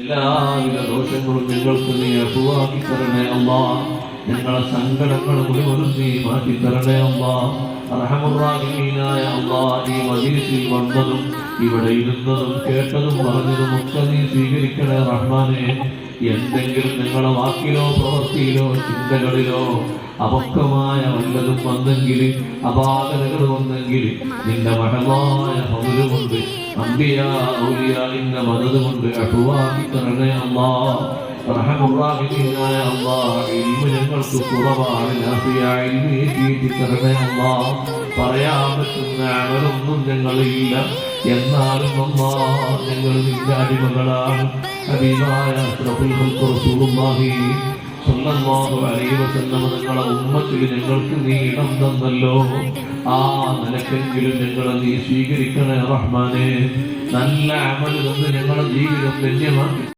എല്ലാവിധ ദോഷങ്ങളും നിങ്ങൾക്ക് നീ അസുഖാക്കി തരണേ അമ്മ ഞങ്ങളെ സങ്കടങ്ങൾ മുഴുവനും നീ മാറ്റി തരണേ അമ്മ റഹമുറാഹിമീനായ അമ്മ ഈ മജീസിൽ വന്നതും ഇവിടെ ഇരുന്നതും കേട്ടതും പറഞ്ഞതും ഒക്കെ നീ സ്വീകരിക്കണേ റഹ്മാനെ. എന്തെങ്കിലും നിങ്ങളെ വാക്കിലോ പ്രവൃത്തിയിലോ ചിന്തകളിലോ അപക്വമായ വല്ലതും വന്നെങ്കിൽ അപാകതകൾ വന്നെങ്കിൽ നിന്റെ മഠമായ പൗരുമുണ്ട് അമ്പിയ ഔലിയാലിന്റെ മതത് കൊണ്ട് ഇൽമു ഞങ്ങൾക്ക് കുറവാണ്. അല്ലാ. പറയാൻ പറ്റുന്ന അമലൊന്നും ഞങ്ങളില്ല. എന്നാലും അമ്മ ഞങ്ങൾ നിന്റെ അഷ്റഫുൽ ഖൽഖ് റസൂലുള്ളാഹി അലൈഹി വസല്ലം നിങ്ങളെ ഉമ്മത്തിൽ ഞങ്ങൾക്ക് നീ ഇടം തന്നല്ലോ. ആ നിലക്കെങ്കിലും ഞങ്ങളെ നീ സ്വീകരിക്കണേ റഹ്മാനെ. നല്ല അമൽ തന്ന് ഞങ്ങളുടെ ജീവിതം ധന്യമാക്കി